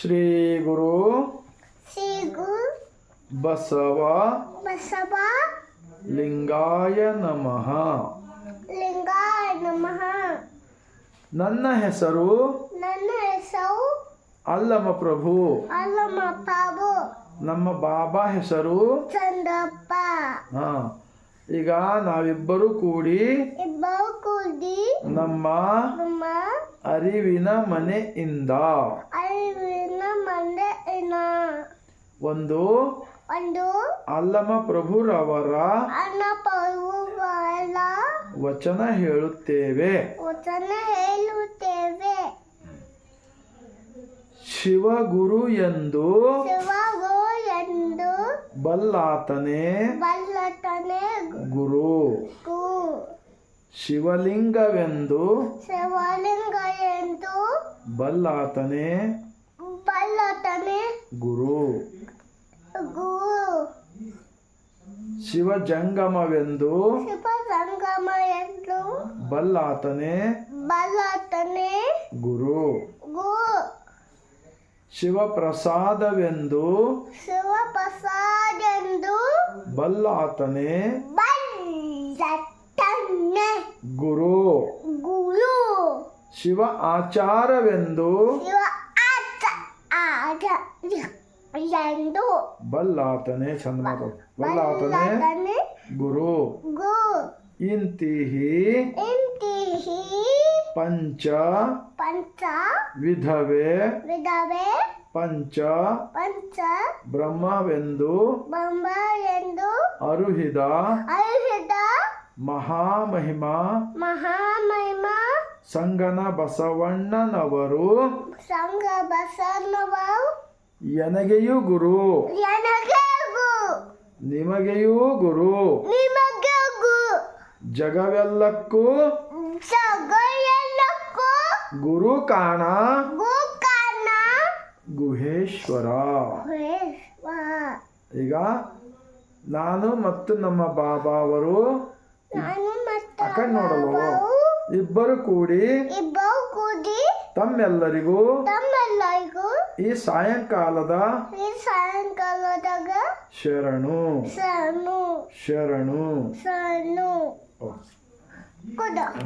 ಶ್ರೀ ಗುರು ಬಸವ ಬಸವ ಲಿಂಗಾಯ ನಮಃ. ಲಿಂಗಾಯ ನಮಃ. ನನ್ನ ಹೆಸರು ನನ್ನ ಹೆಸರು ಅಲ್ಲಮ ಪ್ರಭು. ಅಲ್ಲಮ ಪ್ರಭು. ನಮ್ಮ ಬಾಬಾ ಹೆಸರು ಚಂದಪ್ಪ ಹಾ ಈಗ ನಾವಿಬ್ಬರು ಕೂಡಿ ಇಬ್ಬರು ಕೂಡಿ ನಮ್ಮ ನಮ್ಮ ಅರಿವಿನ ಮನೆಯಿಂದ. ಅರಿವಿನ ಮನೆಯಿಂದ. ಒಂದು ಒಂದು ಅಲ್ಲಮ ಪ್ರಭುರವರ ಅನ್ನ ಪರ್ವಗಳ ವಚನ ಹೇಳುತ್ತೇವೆ. ವಚನ ಹೇಳುತ್ತೇವೆ. ಶಿವಗುರು ಎಂದು ಶಿವಗುರು ಎಂದು ಬಲ್ಲಾತನೇ ಬಲ್ಲತನೆ ಗುರು. ಗು ಶಿವಲಿಂಗವೆಂದು ಶಿವಲಿಂಗ ಎಂದು ಬಲ್ಲಾತನೆ ಬಲ್ಲತನೆ ಗುರು. ಶಿವ ಶಿವಜಂಗಮವೆಂದು ಶಿವ ಎಂದು ಬಲ್ಲಾತನೇ ಬಲ್ಲತನೆ ಗುರು. ಶಿವ ಶಿವಪ್ರಸಾದವೆಂದು ಶಿವ ಪ್ರಸಾದ ಎಂದು ಬಲ್ಲತನೆ ಗುರು ಗುರು ಶಿವ ಆಚಾರವೆಂದು? ಬಲ್ಲಾತನೇ ಚಂದ ಮಾತಾಡು ಬಲ್ಲಾತನೇ ಗುರು. ಇಂತಿಹಿ ಪಂಚ ಪಂಚ ವಿಧವೆ ವಿಧವೆ ಪಂಚ ಪಂಚ ಬ್ರಹ್ಮವೆಂದು ಎಂದು ಅರುಹಿದ ಅರಿಹಿದ ಮಹಾಮಹಿಮಾ ಮಹಾಮಹಿಮ ಸಂಗನ ಬಸವಣ್ಣನವರು ಸಂಘ ಬಸವನವರು ಎನಗೆಯೂ ಗುರು. ನನಗೆ ನಿಮಗೆಯೂ ಗುರು. ನಿಮಗೆ ಜಗವೆಲ್ಲಕ್ಕೂ ಗುರು ಕಾಣ. ಗುಹೇಶ್ವರ. ಈಗ ನಾನು ಮತ್ತು ನಮ್ಮ ಬಾಬಾ ಅವರು ನಾನು ಮತ್ತು ನೋಡಲು. ಇಬ್ಬರು ಕೂಡಿ ಇಬ್ಬರು ಕೂಡಿ ತಮ್ಮೆಲ್ಲರಿಗೂ ತಮ್ಮೆಲ್ಲರಿಗೂ ಈ ಸಾಯಂಕಾಲದ ಈ ಸಾಯಂಕಾಲದಾಗ ಶರಣು. ಶರಣು. ಶರಣು. ಶರಣು.